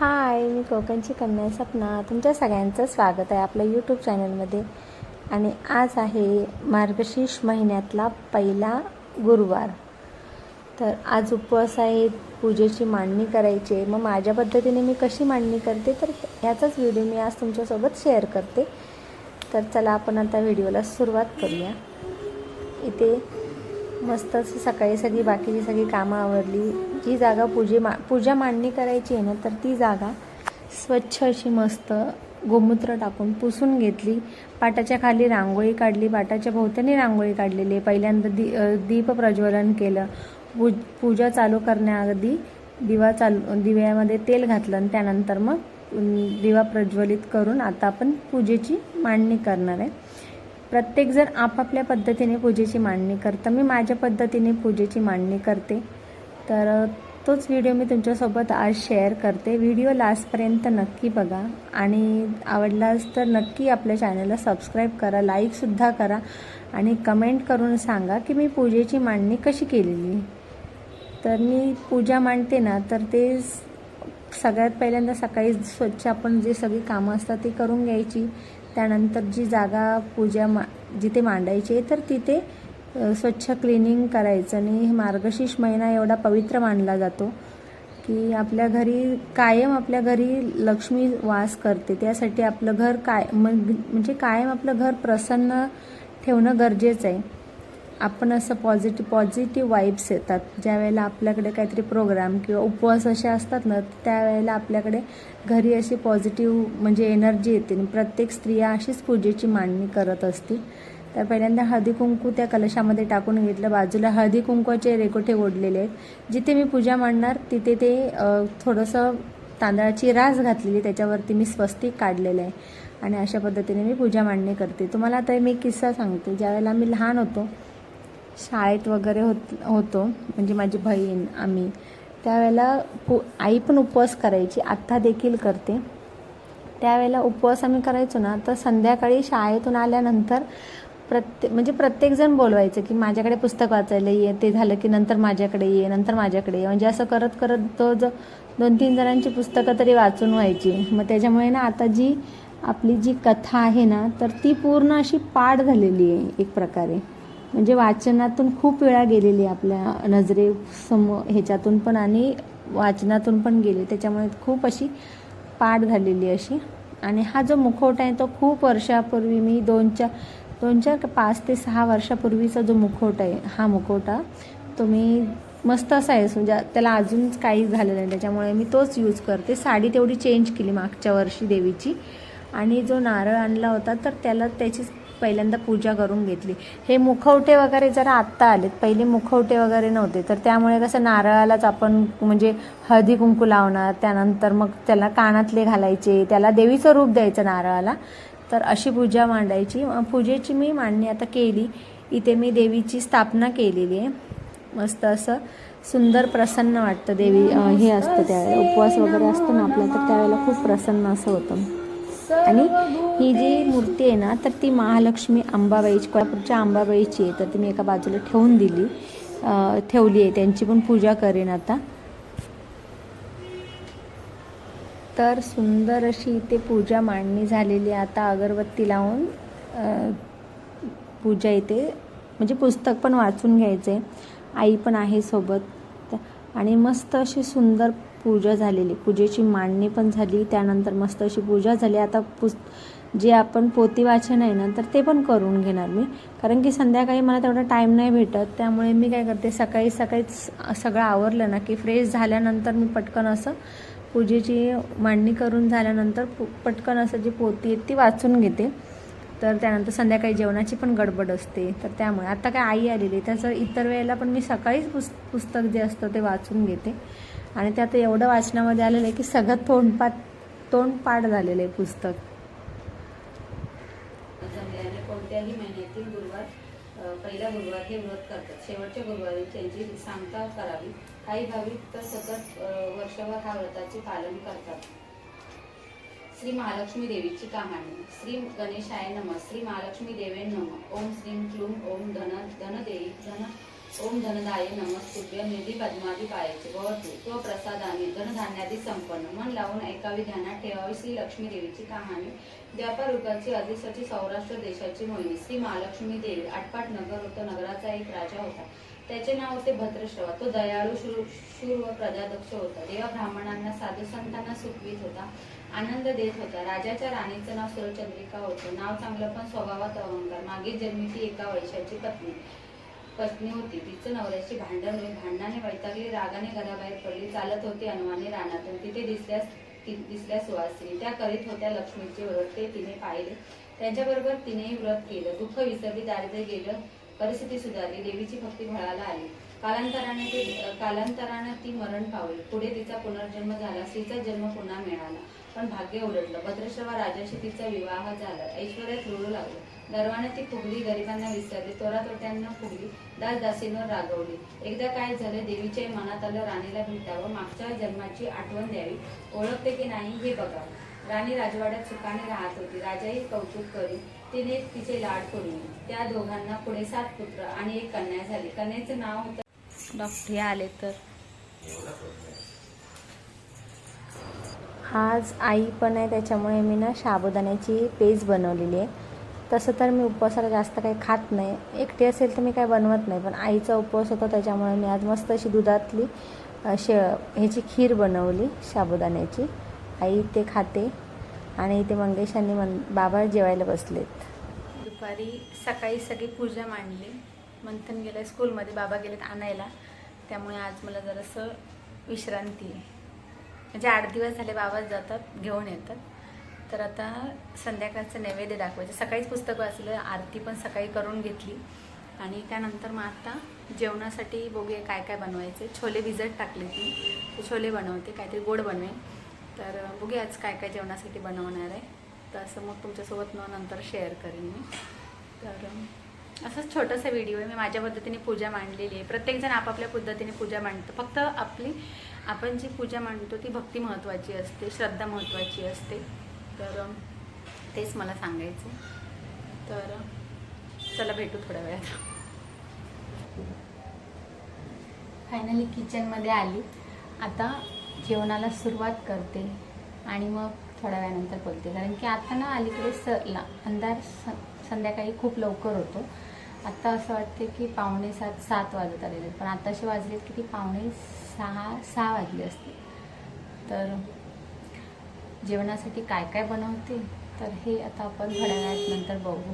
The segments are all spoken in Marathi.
हाय मी कोकणची कन्या सपना तुमच्या सगळ्यांचं स्वागत आहे आपल्या यूट्यूब चॅनलमध्ये आणि आज आहे मार्गशीर्ष महिन्यातला पहिला गुरुवार. तर आज उपवास आहे पूजेची मांडणी करायची. आहे मग माझ्या पद्धतीने मी कशी मांडणी करते तर ह्याचाच व्हिडिओ मी आज तुमच्यासोबत शेअर करते. तर चला आपण आता व्हिडिओला सुरुवात करूया. इथे मस्त असं सकाळी सगळी बाकीची सगळी कामं आवडली जी जागा पूजे मा पूजा मांडणी करायची आहे ना तर ती जागा स्वच्छ अशी मस्त गोमूत्र टाकून पुसून घेतली. पाटाच्या खाली रांगोळी काढली पाटाच्या भोवत्याने रांगोळी काढलेली. आहे पहिल्यांदा दी दीप प्रज्वलन केलं. पूज पूजा चालू करण्याआधी दिवा चालू दिव्यामध्ये तेल घातलं आणि त्यानंतर मग दिवा प्रज्वलित करून आता आपण पूजेची मांडणी करणार आहे. प्रत्येकजण आपापल्या पद्धतीने पूजेची मांडणी करतं. मी माझ्या पद्धतीने पूजेची मांडणी करते. तर तोच व्हिडिओ मी तुमच्यासोबत आज शेअर करते. व्हिडिओ लास्टपर्यंत नक्की बघा. आणि आवडलाच तर नक्की आपल्या चॅनलला सबस्क्राईब करा लाईकसुद्धा करा. आणि कमेंट करून सांगा की मी पूजेची मांडणी कशी केलेली. तर मी पूजा मांडते ना तर ते सगळ्यात पहिल्यांदा सकाळी स्वच्छ आपण जे सगळी कामं असतात ती करून घ्यायची. त्यानंतर जी जागा पूजा मा जिथे मांडायची आहे तर तिथे स्वच्छ क्लिनिंग करायचं आणि मार्गशीर्ष महिना एवढा पवित्र मानला जातो की आपल्या घरी कायम आपल्या घरी लक्ष्मी वास करते. त्यासाठी आपलं घर काय मग- म्हणजे कायम आपलं घर प्रसन्न ठेवणं गरजेचं आहे. आपण असं पॉझिटिव्ह पॉझिटिव्ह वाईब्स येतात. ज्या वेळेला आपल्याकडे काहीतरी प्रोग्राम किंवा उपवास असे असतात ना त्यावेळेला आपल्याकडे घरी अशी पॉझिटिव्ह म्हणजे एनर्जी येते आणि प्रत्येक स्त्रिया अशीच पूजेची मांडणी करत असतील. तर पहिल्यांदा हळदी कुंकू त्या कलशामध्ये टाकून घेतलं. बाजूला हळदी कुंकूचे रेकोटे ओढलेले आहेत. जिथे मी पूजा मांडणार तिथे ते थोडंसं तांदळाची रास घातलेली त्याच्यावरती मी स्वस्तिक काढलेलं आहे. आणि अशा पद्धतीने मी पूजा मांडणी करते. तुम्हाला आता मी किस्सा सांगते. ज्यावेळेला आम्ही लहान होतो शाळेत वगैरे होत होतो म्हणजे माझी बहीण आम्ही त्यावेळेला पु आई पण उपवास करायची. आत्ता देखील करते. त्यावेळेला उपवास आम्ही करायचो ना तर संध्याकाळी शाळेतून आल्यानंतर प्रत्येक म्हणजे प्रत्येकजण बोलवायचं की माझ्याकडे पुस्तक वाचायला ये ते झालं की नंतर माझ्याकडे ये नंतर माझ्याकडे ये. म्हणजे असं करत करत तो जो दोन तीन जणांची पुस्तकं तरी वाचून व्हायची. मग त्याच्यामुळे ना आता जी आपली जी कथा आहे ना तर ती पूर्ण अशी पाठ झालेली आहे एक प्रकारे. म्हणजे वाचनातून खूप वेळा गेलेली आहे आपल्या नजरेसमोर ह्याच्यातून पण आणि वाचनातून पण गेली. त्याच्यामुळे खूप अशी पाठ झालेली अशी. आणि हा जो मुखवटा आहे तो खूप वर्षापूर्वी मी दोनच्या दोन चार पाच ते सहा वर्षापूर्वीचा जो मुखवटा आहे हा मुखवटा तो मी मस्त असा आहे. म्हणजे त्याला अजून काही झालेलं नाही. त्याच्यामुळे मी तोच यूज करते. साडी तेवढी चेंज केली मागच्या वर्षी देवीची. आणि जो नारळ आणला होता तर त्याला त्याची पहिल्यांदा पूजा करून घेतली. हे मुखवटे वगैरे जरा आत्ता आलेत. पहिले मुखवटे वगैरे नव्हते. तर त्यामुळे कसं नारळालाच आपण म्हणजे हळदी कुंकू लावणार त्यानंतर मग त्याला कानातले घालायचे त्याला देवीचं रूप द्यायचं नारळाला. तर अशी पूजा मांडायची. पूजेची मी मांडणी आता केली. इथे मी देवीची स्थापना केलेली आहे. मस्त असं सुंदर प्रसन्न वाटतं देवी हे असतं त्यावेळेला. उपवास वगैरे असतो ना आपला तर त्यावेळेला खूप प्रसन्न असं होतं. आणि ही जी मूर्ती आहे ना तर ती महालक्ष्मी अंबाबाईची कोल्हापूरच्या अंबाबाईची आहे. तर ती मी एका बाजूला ठेवून दिली. ठेवली आहे. त्यांची पण पूजा करेन आता. तर सुंदर अशी इथे पूजा मांडणी झालेली आता अगरबत्ती लावून पूजा इथे म्हणजे पुस्तक पण वाचून घ्यायचं. आहे आई पण आहे सोबत. आणि मस्त अशी सुंदर पूजा झालेली. पूजेची मांडणी पण झाली त्यानंतर मस्त अशी पूजा झाली. आता पुस जे आपण पोती वाचन आहे ना तर ते पण करून घेणार मी. कारण की संध्याकाळी मला तेवढा टाईम नाही भेटत त्यामुळे मी काय करते सकाळी सकाळीच सगळं आवरलं ना की फ्रेश झाल्यानंतर मी पटकन असं पूजेची मांडणी करून झाल्यानंतर पु- पटकन असं जी पोती आहे ती वाचून घेते. तर त्यानंतर संध्याकाळी जेवणाची पण गडबड असते. तर त्यामुळे आता काय आई आलेली त्याचं इतर वेळेला पण मी सकाळीच पुस पुस्तक जे असतं ते वाचून घेते. आणि त्यात एवढं वाचनामध्ये आलेलं आहे की सगळं तोंडपाठ तोंडपाठ झालेलं आहे पुस्तक. कोणत्याही महिन्यातील गुरुवार पहिला गुरुवार हे व्रत करतात. शेवटच्या गुरुवारी त्यांची सांगता करावी. काही भाविक तर सतत वर्षभर हा व्रताचे पालन करतात. श्री महालक्ष्मी देवीची कहाणी. श्री गणेशाय नम. श्री महालक्ष्मी देवे नम. ओम श्रीम क्लूम ओम धन धनदेवी धन ओम धनदाय नमस्तुभ्य निधी पद्मादी पायाचे भवतु. तो प्रसादाने धनधान्यादी संपन्न. मन लावून ऐकावी ध्यानात ठेवावी श्री लक्ष्मी देवीची कहाणी. व्यापार युगाची अधिसाची सौराष्ट्र देशाची मोहिनी. श्री महालक्ष्मी देवी आटपाट नगर होतं. नगराचा एक राजा होता. त्याचे नाव होते भद्रश्रवा तो दयाळू शूर शूर व प्रजादक्ष होता. देवा ब्राह्मणांना साधू संतांना सुखवीत होता आनंद देत होता. राजाच्या राणीचं नाव सुरचंद्रिका होतं. नाव चांगलं पण स्वभावात अहंकार. मागील जन्मी ती एका वैशाची पत्नी पत्नी होती. तिचं नवऱ्याची भांडण होईल भांडणाने वैतागली. रागाने घराबाहेर पडली. चालत होती अनुमाने रानातून. तिथे दिसल्यास दिसल्या सुवासिनी त्या करीत होत्या लक्ष्मीचे व्रत. ते तिने पाहिले. त्यांच्याबरोबर तिनेही व्रत केलं. दुःख विसरली दारिद्र्य गेलं. परिस्थिती सुधारली देवीची भक्ती भळाला आली. कालांतराने ते कालांतराने ती मरण पावली. पुढे तिचा पुनर्जन्म झाला स्त्रीचा जन्म पुन्हा मिळाला. पण भाग्य उलटलं. भद्रश्रवा राजाशी तिचा विवाह झाला. ऐश्वर्यात रुळू लागलं. गर्वाने ती फुगली गरिबांना विसरली तोरातोट्यांना फुगली दास दासींवर रागवली. एकदा काय झालं देवीच्या मनात आलं राणीला भेटावं मागच्या जन्माची आठवण द्यावी. ओळखते की नाही हे बघावं. राणी राजवाड्यात सुखाने राहत होती. राजाही कौतुक करी तिने तिचे लाड करून त्या दोघांना पुढे सात पुत्र आणि एक कन्या झाली. कन्याचं नाव होतं डॉक्टर. आले तर? आज आई पण आहे त्याच्यामुळे मी ना साबुदाण्याची पेज बनवलेली आहे. तसं तर मी उपवासाला जास्त काही खात नाही. एकटी असेल तर मी काही बनवत नाही पण आईचा उपवास होता त्याच्यामुळे मी आज मस्त अशी दुधातली शे ह्याची खीर बनवली साबुदाण्याची. आई ते खाते आणि इथे मंगेशांनी मन बाबा जेवायला बसलेत. दुपारी सकाळी सगळी पूजा मांडली. मंथन गेलं स्कूलमध्ये बाबा गेलेत आणायला. त्यामुळे आज मला जरासं विश्रांती आहे. म्हणजे आठ दिवस झाले बाबाच जातात घेऊन येतात. तर आता संध्याकाळचं नैवेद्य दाखवायचं. सकाळीच पुस्तक वाचलं आरती पण सकाळी करून घेतली. आणि त्यानंतर मग आता जेवणासाठी बघूया काय काय बनवायचे छोले भिजत टाकले ती छोले बनवते काहीतरी गोड बनवेन. तर बघूया आज काय काय जेवणासाठी बनवणार आहे. तर असं मग तुमच्यासोबत मग नंतर शेअर करेन मी. तर असंच छोटासा व्हिडिओ आहे. मी माझ्या पद्धतीने पूजा मांडलेली आहे. प्रत्येकजण आपापल्या पद्धतीने पूजा मांडतो. फक्त आपली आपण जी पूजा मांडतो ती भक्ती महत्त्वाची असते श्रद्धा महत्त्वाची असते. तर तेच मला सांगायचं तर चला भेटू थोड्या वेळात. फायनली किचनमध्ये आली. आता जेवणाला सुरुवात करते आणि मग थोड्या वेळानंतर बोलते. कारण की आता ना अलीकडे स ला अंधार स संध्याकाळी खूप लवकर होतो. आत्ता असं वाटते की पावणे सात सात वाजत आलेले आहेत. पण आताशे वाजलेत किती पावणे सहा सहा वाजले असते तर जेवणासाठी काय काय बनवते? तर हे आता आपण थोड्या वेळात नंतर बघू.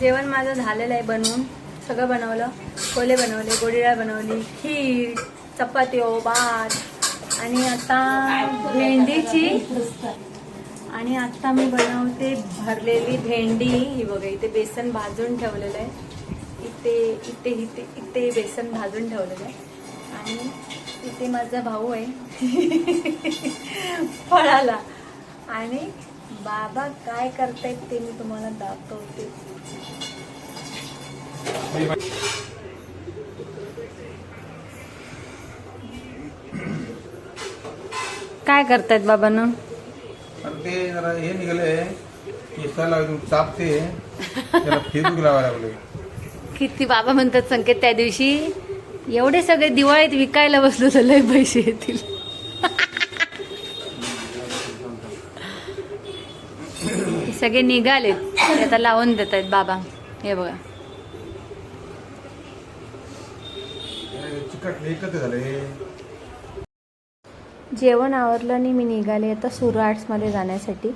जेवण माझं झालेलं आहे बनवून. सगळं बनवलं. छोले बनवले गोडीडाळ बनवली खीर चपात्यो भात. आणि आता भेंडीची आणि आता मी बनवते भरलेली भेंडी. ही बघा इथे बेसन भाजून ठेवलेलं आहे. इथे इथे इथे इथे बेसन भाजून ठेवलेलं आहे. आणि इथे माझा भाऊ आहे. फळाला. आणि बाबा काय करतायत ते मी तुम्हाला दाखवते. काय करतायत बाबांना? आणि ते जरा हे निघाले. केसाला चापते. त्याला फेसबुक लावायला लागले. किती बाबा म्हणतात संकेत त्या दिवशी एवढे सगळे दिवाळीत विकायला बसलो तर लय पैसे येतील. सगळे निघालेत आता लावून देत आहेत बाबा. हे बघा. झाले? जेवण आवरलं आणि मी निघाले आता सुरू आर्ट्समध्ये जाण्यासाठी.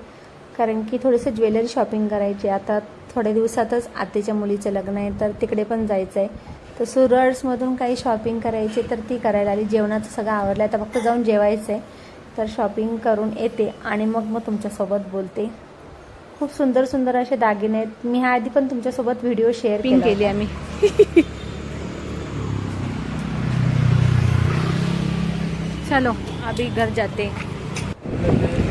कारण की थोडंसं ज्वेलरी शॉपिंग करायची आता थोड्या दिवसातच आतेच्या मुलीचं लग्न आहे तर तिकडे पण जायचं आहे तर सुरू आर्ट्समधून काही शॉपिंग करायची तर ती करायला आली. जेवणाचं सगळं आवरलं आहे आता फक्त जाऊन जेवायचं आहे तर शॉपिंग करून येते आणि मग मग तुमच्यासोबत बोलते. खूप सुंदर सुंदर असे दागिने आहेत. मी ह्या आधी पण तुमच्यासोबत व्हिडिओ शेअर केली आम्ही. चलो अभी घर जाते.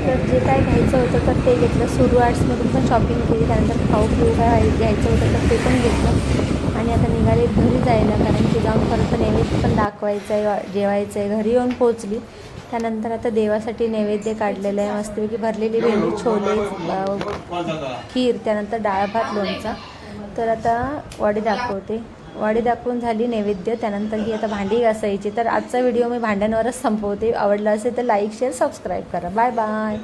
तर जे काय घ्यायचं होतं तर ते घेतलं. सुरू आर्ट्समधून पण शॉपिंग केली त्यानंतर खाऊ पिऊ काय घ्यायचं होतं तर ते पण घेतलं. आणि आता निघाले घरी जायला कारण की जाऊन परत नैवेद्य पण दाखवायचं आहे जेवायचं आहे. घरी येऊन पोचली त्यानंतर आता देवासाठी नैवेद्य काढलेलं आहे. मस्तपैकी भरलेली भेंडी छोले खीर त्यानंतर डाळ भात लोणचा. तर आता वाडी दाखवते. वाडी दाखवून झाली नैवेद्य त्यानंतर ही आता भांडी घासायची. तर आजचा व्हिडिओ मी भांड्यांवरच संपवते. आवडला असेल तर लाईक शेअर सबस्क्राईब करा. Bye bye